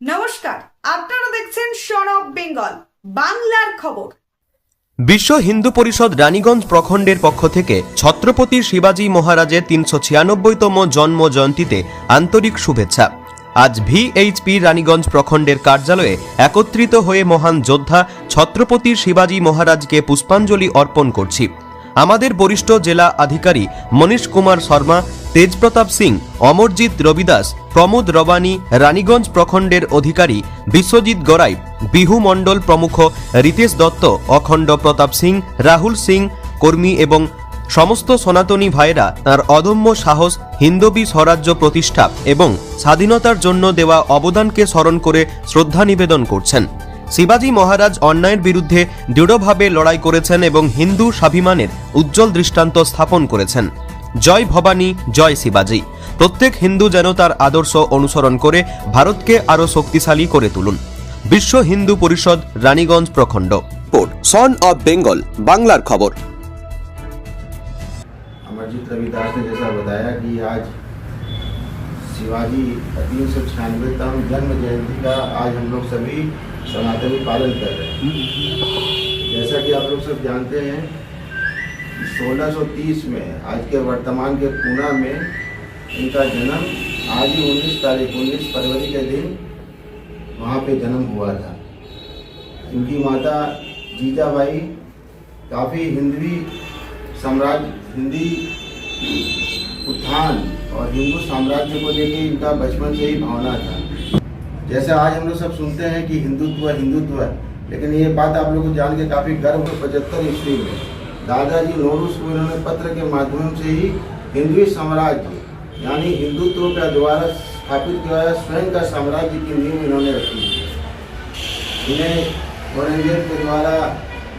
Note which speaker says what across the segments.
Speaker 1: নমস্কার, আপনারা দেখছেন অফ বেঙ্গল, বাংলার খবর।
Speaker 2: বিশ্ব হিন্দু পরিষদ রানীগঞ্জ প্রখণ্ডের পক্ষ থেকে ছত্রপতি শিবাজী মহারাজের তিনশো ছিয়ানব্বইতম জন্ম জয়ন্তীতে আন্তরিক শুভেচ্ছা। আজ ভিএইচপি রানীগঞ্জ প্রখণ্ডের কার্যালয়ে একত্রিত হয়ে মহান যোদ্ধা ছত্রপতি শিবাজী মহারাজকে পুষ্পাঞ্জলি অর্পণ করছি। আমাদের বরিষ্ঠ জেলা আধিকারী মনীষ কুমার শর্মা, তেজপ্রতাপ সিং, অমরজিৎ রবিদাস, প্রমোদ রবানী, রানীগঞ্জ প্রখণ্ডের অধিকারী বিশ্বজিৎ গড়াই, বিহু মণ্ডল প্রমুখ রিতেশ দত্ত, অখণ্ড প্রতাপ সিং, রাহুল সিং, কর্মী এবং সমস্ত সনাতনী ভাইয়েরা তার অদম্য সাহস, হিন্দবী স্বরাজ্য প্রতিষ্ঠা এবং স্বাধীনতার জন্য দেওয়া অবদানকে স্মরণ করে শ্রদ্ধা নিবেদন করছেন। শিবাজী মহারাজ অন্যায়ের বিরুদ্ধে দৃঢ়ভাবে লড়াই করেছেন এবং হিন্দু স্বাভিমানের উজ্জ্বল দৃষ্টান্ত স্থাপন করেছেন জয় ভবানী জয় শিবাজী প্রত্যেক হিন্দু যেন তার আদর্শ অনুসরণ করে ভারতকে আরও শক্তিশালী করে তুলুন বিশ্ব হিন্দু পরিষদ রানীগঞ্জ প্রখণ্ড সন অব বেঙ্গল বাংলার খবর
Speaker 3: अमरजीत रविदास ने जैसा बताया कि आज शिवाजी तीन सौ छियानवेतम जन्म जयंती का आज हम लोग सभी सनातनी पालन कर रहे हैं। जैसा कि आप लोग सब जानते हैं कि 1630 में आज के वर्तमान के पूना में इनका जन्म आज ही 19 तारीख 19 फरवरी के दिन वहाँ पे जन्म हुआ था। इनकी माता जीजाबाई काफ़ी हिंदवी साम्राज्य हिंदी उत्थान और हिंदू साम्राज्य को लेकर इनका बचपन से ही भावना था। जैसे आज हम लोग सब सुनते हैं कि हिंदुत्व हिंदुत्व लेकिन ये बात आप लोग को जान के काफ़ी गर्व हो पचहत्तर ईस्वी में। दादाजी नोरूस को इन्होंने पत्र के माध्यम से ही हिंदवी साम्राज्य, यानी हिंदुत्व का द्वारा स्थापित किया स्वयं का साम्राज्य की नींव इन्होंने रखी इन्हें औरंगज़ेब के द्वारा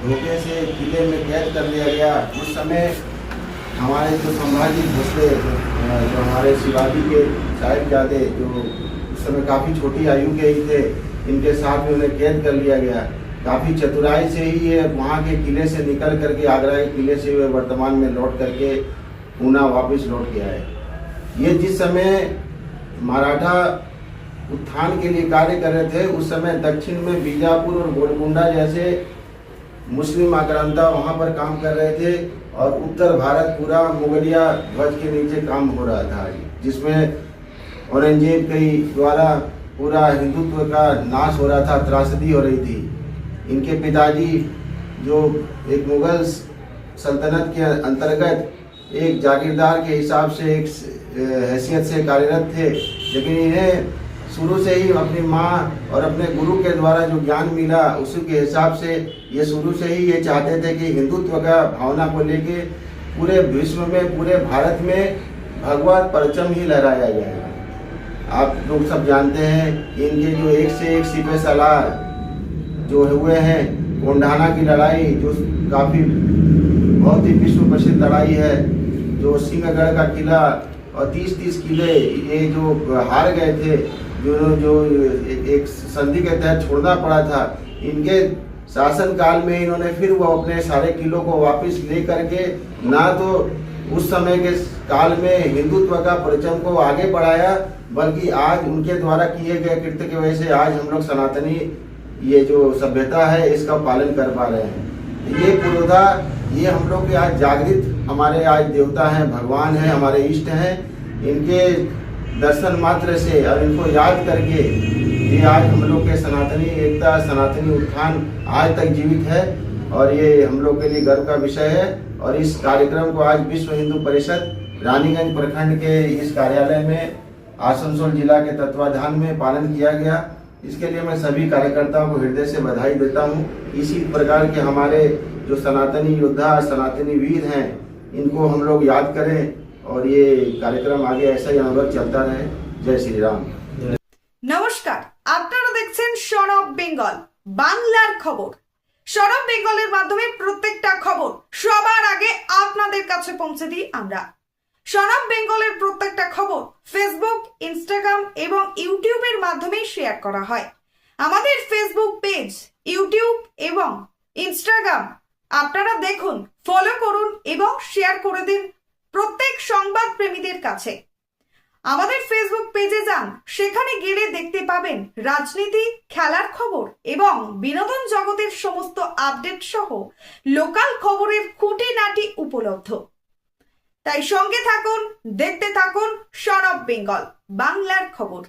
Speaker 3: धोखे से किले में कैद कर लिया गया। उस समय हमारे जो संभाजी भोसले, जो हमारे शिवाजी के साहिबजादे, जो समय काफ़ी छोटी आयु के ही थे। इनके साथ में उन्हें कैद कर लिया गया। काफ़ी चतुराई से ही ये वहाँ के किले से निकल करके आगरा के किले से वे वर्तमान में लौट करके पूना वापस लौट के आए। ये जिस समय मराठा उत्थान के लिए कार्य कर रहे थे, उस समय दक्षिण में बीजापुर और गोलकुंडा जैसे मुस्लिम आक्रांता वहाँ पर काम कर रहे थे और उत्तर भारत पूरा मुगलिया ध्वज के नीचे काम हो रहा था। जिसमें औरंगज़ेब के द्वारा पूरा हिंदुत्व का नाश हो रहा था, त्रासदी हो रही थी। इनके पिताजी, जो एक मुगल सल्तनत के अंतर्गत एक जागीरदार के हिसाब से एक हैसियत से कार्यरत थे, लेकिन इन्हें शुरू से ही अपनी माँ और अपने गुरु के द्वारा जो ज्ञान मिला, उसी के हिसाब से ये शुरू से ही ये चाहते थे कि हिंदुत्व का भावना को लेके पूरे विश्व में, पूरे भारत में भगवत परचम ही लहराया जाएगा आप लोग सब जानते हैं कि इनके जो एक से एक सिपे सलार जो हुए हैं कोंडाना की लड़ाई, जो काफ़ी बहुत ही विश्व प्रसिद्ध लड़ाई है, जो सिंहगढ़ का किला और तीस तीस किले, ये जो हार गए थे जो जो एक संधि के तहत छोड़ना पड़ा था, इनके शासन काल में इन्होंने फिर वो अपने सारे किलों को वापस ले करके ना तो उस समय के काल में हिंदुत्व का परचम को आगे बढ़ाया बल्कि आज उनके द्वारा किए गए कृत्य की वजह से आज हम लोग सनातनी ये जो सभ्यता है, इसका पालन कर पा रहे हैं। ये पुरोधा, ये हम लोग के आज जागृत हमारे आज देवता हैं, भगवान हैं, हमारे इष्ट हैं। इनके दर्शन मात्र से और इनको याद करके ये आज हम लोग के सनातनी एकता, सनातनी उत्थान आज तक जीवित है और ये हम लोग के लिए गर्व का विषय है। और इस कार्यक्रम को आज विश्व हिंदू परिषद रानीगंज प्रखंड के इस कार्यालय में आसनसोल जिला के तत्वाधान में पालन किया गया इसके लिए मैं सभी कार्यकर्ताओं को हृदय से बधाई देता हूँ इसी प्रकार के हमारे जो सनातनी योद्धा सनातनी वीर हैं इनको हम लोग याद करें और ये कार्यक्रम आगे ऐसा ही अनुभव चलता रहे जय श्री राम
Speaker 1: নমস্কার আপনারা দেখছেন সন অফ বেঙ্গল বাংলার খবর সন অফ বেঙ্গলের মাধ্যমে প্রত্যেকটা খবর সবার আগে আপনাদের কাছে পৌঁছে দিই আমরা সন অফ বেঙ্গলের প্রত্যেকটা খবর ফেসবুক ইনস্টাগ্রাম এবং ইউটিউবের মাধ্যমে শেয়ার করা হয়। আমাদের ফেসবুক পেজ ইউটিউব এবং ইনস্টাগ্রাম আপনারা দেখুন ফলো করুন এবং শেয়ার করে দিন প্রত্যেক সংবাদ প্রেমীদের কাছে। আমাদের ফেসবুক পেজে যান, সেখানে গেলে দেখতে পাবেন রাজনীতি, খেলার খবর এবং বিনোদন জগতের সমস্ত আপডেট সহ লোকাল খবরের খুঁটিনাটি উপলব্ধ। তাই সঙ্গে থাকুন দেখতে থাকুন সরব বেঙ্গল বাংলার খবর।